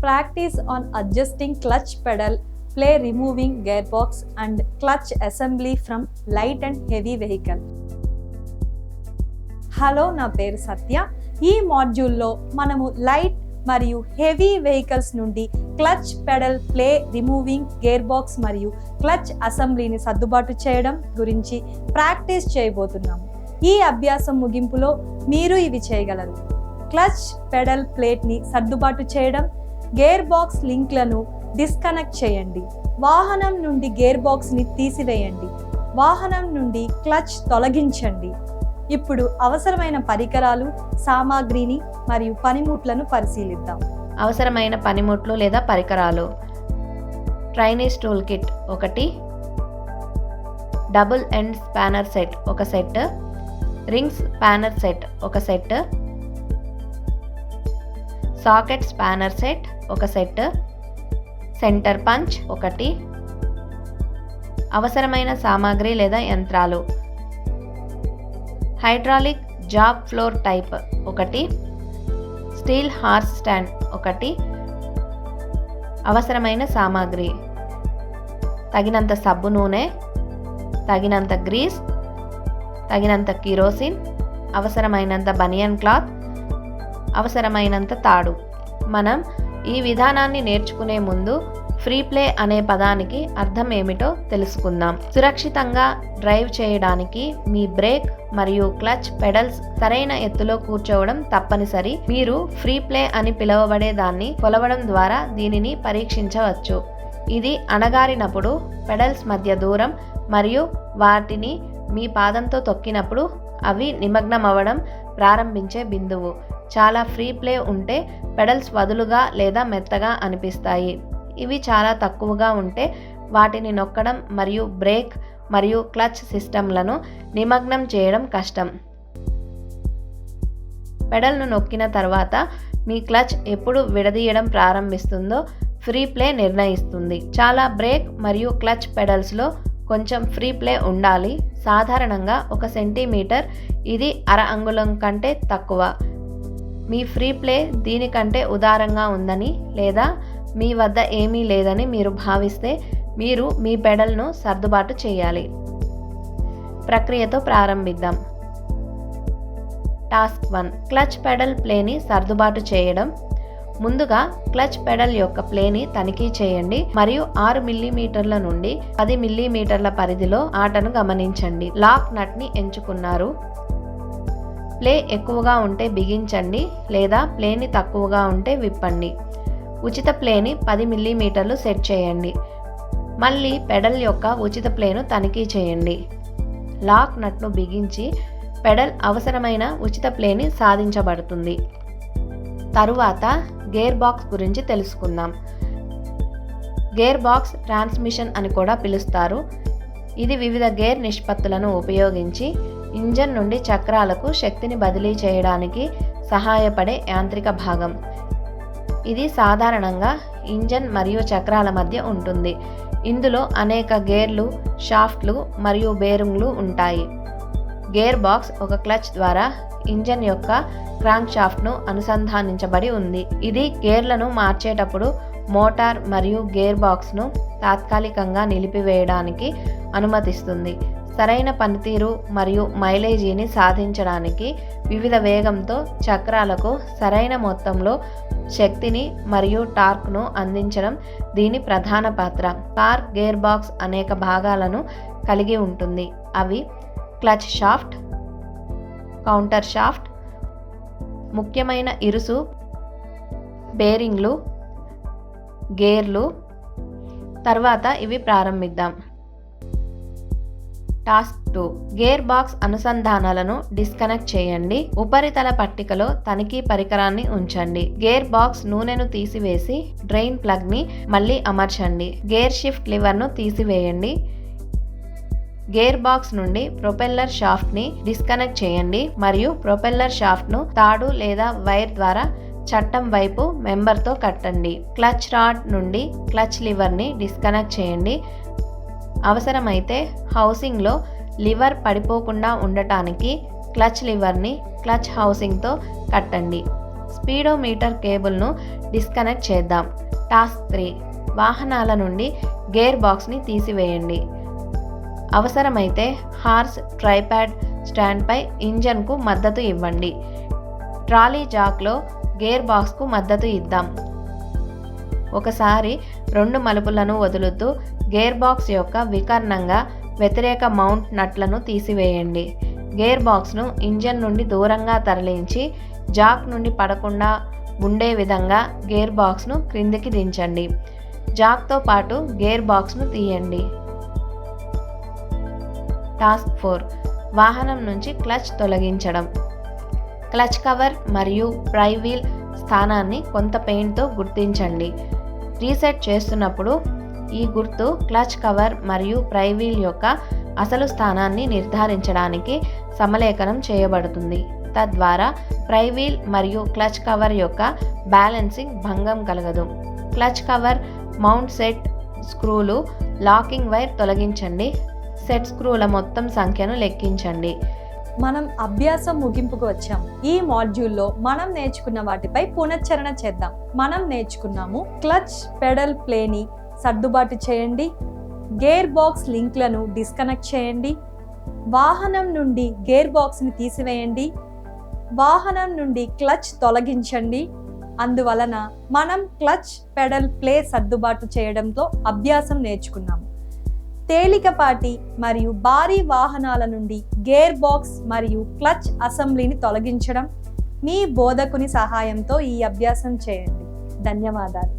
Practice on adjusting clutch pedal play removing gear box and clutch assembly from light and heavy vehicle hello నా పేరు సత్య. ఈ మాడ్యూల్లో మనము light మరియు heavy vehicles నుండి clutch pedal play removing gear box మరియు clutch అసెంబ్లీని సర్దుబాటు చేయడం గురించి ప్రాక్టీస్ చేయబోతున్నాము. ఈ అభ్యాసం ముగింపులో మీరు ఇవి చేయగలరు. క్లచ్ పెడల్ ప్లేట్ని సర్దుబాటు చేయడం గేర్ బాక్స్ లింక్లను డిస్కనెక్ట్ చేయండి. వాహనం నుండి గేర్ బాక్స్ని తీసివేయండి. వాహనం నుండి క్లచ్ తొలగించండి. ఇప్పుడు అవసరమైన పరికరాలు సామాగ్రిని మరియు పనిముట్లను పరిశీలిద్దాం. అవసరమైన పనిముట్లు లేదా పరికరాలు. ట్రైనీస్ టూల్ కిట్ ఒకటి. డబుల్ ఎండ్ స్పానర్ సెట్ ఒక సెట్. రింగ్స్ స్పానర్ సెట్ ఒక సెట్. సాకెట్ స్పానర్ సెట్ ఒక సెట్ సెంటర్ పంచ్ ఒకటి అవసరమైన సామాగ్రి లేదా యంత్రాలు. హైడ్రాలిక్ జాబ్ ఫ్లోర్ టైప్ ఒకటి స్టీల్ హార్స్ స్టాండ్ ఒకటి అవసరమైన సామాగ్రి. తగినంత సబ్బు నూనె తగినంత గ్రీస్ తగినంత కిరోసిన్ అవసరమైనంత బనియన్ క్లాత్ అవసరమైనంత తాడు. మనం ఈ విధానాన్ని నేర్చుకునే ముందు ఫ్రీ ప్లే అనే పదానికి అర్థం ఏమిటో తెలుసుకుందాం. సురక్షితంగా డ్రైవ్ చేయడానికి మీ బ్రేక్ మరియు క్లచ్ పెడల్స్ సరైన ఎత్తులో కూర్చోవడం తప్పనిసరి. మీరు ఫ్రీ ప్లే అని పిలువబడే దాన్ని కొలవడం ద్వారా దీనిని పరీక్షించవచ్చు. ఇది అణగారినప్పుడు పెడల్స్ మధ్య దూరం మరియు వాటిని మీ పాదంతో తొక్కినప్పుడు అవి నిమగ్నమవడం ప్రారంభించే బిందువు. చాలా ఫ్రీ ప్లే ఉంటే పెడల్స్ వదులుగా లేదా మెత్తగా అనిపిస్తాయి. ఇవి చాలా తక్కువగా ఉంటే వాటిని నొక్కడం మరియు బ్రేక్ మరియు క్లచ్ సిస్టంలను నిమగ్నం చేయడం కష్టం. పెడల్ను నొక్కిన తర్వాత మీ క్లచ్ ఎప్పుడు విడదీయడం ప్రారంభిస్తుందో ఫ్రీ ప్లే నిర్ణయిస్తుంది. చాలా బ్రేక్ మరియు క్లచ్ పెడల్స్లో కొంచెం ఫ్రీ ప్లే ఉండాలి. సాధారణంగా ఒక సెంటీమీటర్ ఇది అర అంగుళం కంటే తక్కువ. మీ ఫ్రీ ప్లే దీనికంటే ఉదారంగా ఉందని లేదా మీ వద్ద ఏమీ లేదని మీరు భావిస్తే మీరు మీ పెడల్ను సర్దుబాటు చేయాలి. ప్రక్రియతో ప్రారంభిద్దాం. Task one. క్లచ్ పెడల్ ప్లేని సర్దుబాటు చేయడం. ముందుగా క్లచ్ పెడల్ యొక్క ప్లేని తనిఖీ చేయండి. మరియు ఆరు మిల్లీమీటర్ల నుండి పది మిల్లీమీటర్ల పరిధిలో ఆటను గమనించండి. లాక్ నట్ని ఎంచుకున్నారు. ప్లే ఎక్కువగా ఉంటే బిగించండి లేదా ప్లేని తక్కువగా ఉంటే విప్పండి. ఉచిత ప్లేని పది మిల్లీమీటర్లు సెట్ చేయండి. మళ్ళీ పెడల్ యొక్క ఉచిత ప్లేను తనిఖీ చేయండి. లాక్ నట్ను బిగించి పెడల్ అవసరమైన ఉచిత ప్లేని సాధించబడుతుంది. తరువాత గేర్ బాక్స్ గురించి తెలుసుకుందాం. గేర్ బాక్స్ ట్రాన్స్మిషన్ అని కూడా పిలుస్తారు. ఇది వివిధ గేర్ నిష్పత్తులను ఉపయోగించి ఇంజన్ నుండి చక్రాలకు శక్తిని బదిలీ చేయడానికి సహాయపడే యాంత్రిక భాగం. ఇది సాధారణంగా ఇంజన్ మరియు చక్రాల మధ్య ఉంటుంది. ఇందులో అనేక గేర్లు షాఫ్ట్లు మరియు బేరింగ్లు ఉంటాయి. గేర్ బాక్స్ ఒక క్లచ్ ద్వారా ఇంజన్ యొక్క క్రాంక్ షాఫ్ట్ను అనుసంధానించబడి ఉంది. ఇది గేర్లను మార్చేటప్పుడు మోటార్ మరియు గేర్ బాక్స్ను తాత్కాలికంగా నిలిపివేయడానికి అనుమతిస్తుంది. సరైన పనితీరు మరియు మైలేజీని సాధించడానికి వివిధ వేగంతో చక్రాలకు సరైన మొత్తంలో శక్తిని మరియు టార్క్ను అందించడం దీని ప్రధాన పాత్ర. కార్ గేర్ బాక్స్ అనేక భాగాలను కలిగి ఉంటుంది. అవి క్లచ్ షాఫ్ట్ కౌంటర్ షాఫ్ట్ ముఖ్యమైన ఇరుసు బేరింగ్లు గేర్లు. తర్వాత ఇవి ప్రారంభిద్దాం. టాస్క్ టూ గేర్ బాక్స్ అనుసంధానాలను డిస్కనెక్ట్ చేయండి. ఉపరితల పట్టికలో తనిఖీ పరికరాన్ని ఉంచండి. గేర్ బాక్స్ నూనెను తీసివేసి డ్రైన్ ప్లగ్ని మళ్ళీ అమర్చండి. గేర్ షిఫ్ట్ లివర్ను తీసివేయండి. గేర్ బాక్స్ నుండి ప్రొపెల్లర్ షాఫ్ట్ని డిస్కనెక్ట్ చేయండి. మరియు ప్రొపెల్లర్ షాఫ్ట్ను తాడు లేదా వైర్ ద్వారా చట్టం వైపు మెంబర్తో కట్టండి. క్లచ్ రాడ్ నుండి క్లచ్ లివర్ని డిస్కనెక్ట్ చేయండి. అవసరమైతే హౌసింగ్లో లివర్ పడిపోకుండా ఉండటానికి క్లచ్ లివర్ని క్లచ్ హౌసింగ్తో కట్టండి. స్పీడోమీటర్ కేబుల్ను డిస్కనెక్ట్ చేద్దాం. Task three. వాహనాల నుండి గేర్ బాక్స్ని తీసివేయండి. అవసరమైతే హార్స్ ట్రైప్యాడ్ స్టాండ్పై ఇంజన్కు మద్దతు ఇవ్వండి. ట్రాలీ జాక్లో గేర్ బాక్స్కు మద్దతు ఇద్దాం. ఒకసారి రెండు మలుపులను వదులుతూ గేర్ బాక్స్ యొక్క వికర్ణంగా వ్యతిరేక మౌంట్ నట్లను తీసివేయండి. గేర్ బాక్స్ను ఇంజన్ నుండి దూరంగా తరలించి జాక్ నుండి పడకుండా ఉండే విధంగా గేర్ బాక్స్ను క్రిందికి దించండి. జాక్తో పాటు గేర్ బాక్స్ను తీయండి. Task four. వాహనం నుంచి క్లచ్ తొలగించడం. క్లచ్ కవర్ మరియు ప్రైవీల్ వీల్ స్థానాన్ని కొంత పెయింట్తో గుర్తించండి. రీసెట్ చేస్తున్నప్పుడు ఈ గుర్తు క్లచ్ కవర్ మరియు ప్రైవీల్ యొక్క అసలు స్థానాన్ని నిర్ధారించడానికి సమలేఖనం చేయబడుతుంది. తద్వారా ప్రైవీల్ మరియు క్లచ్ కవర్ యొక్క బ్యాలెన్సింగ్ భంగం కలగదు. క్లచ్ కవర్ మౌంట్ సెట్ స్క్రూలు లాకింగ్ వైర్ తొలగించండి. సెట్ స్క్రూల మొత్తం సంఖ్యను లెక్కించండి. మనం అభ్యాసం ముగింపుకు వచ్చాం. ఈ మాడ్యూల్లో మనం నేర్చుకున్న వాటిపై పునశ్చరణ చేద్దాం. మనం నేర్చుకున్నాము క్లచ్ పెడల్ ప్లేని సర్దుబాటు చేయండి. గేర్ బాక్స్ లింక్లను డిస్కనెక్ట్ చేయండి. వాహనం నుండి గేర్ బాక్స్ని తీసివేయండి. వాహనం నుండి క్లచ్ తొలగించండి. అందువలన మనం క్లచ్ పెడల్ ప్లే సర్దుబాటు చేయడంతో అభ్యాసం నేర్చుకున్నాము. తేలికపాటి మరియు భారీ వాహనాల నుండి గేర్ బాక్స్ మరియు క్లచ్ అసెంబ్లీని తొలగించడం మీ బోధకుని సహాయంతో ఈ అభ్యాసం చేయండి. ధన్యవాదాలు.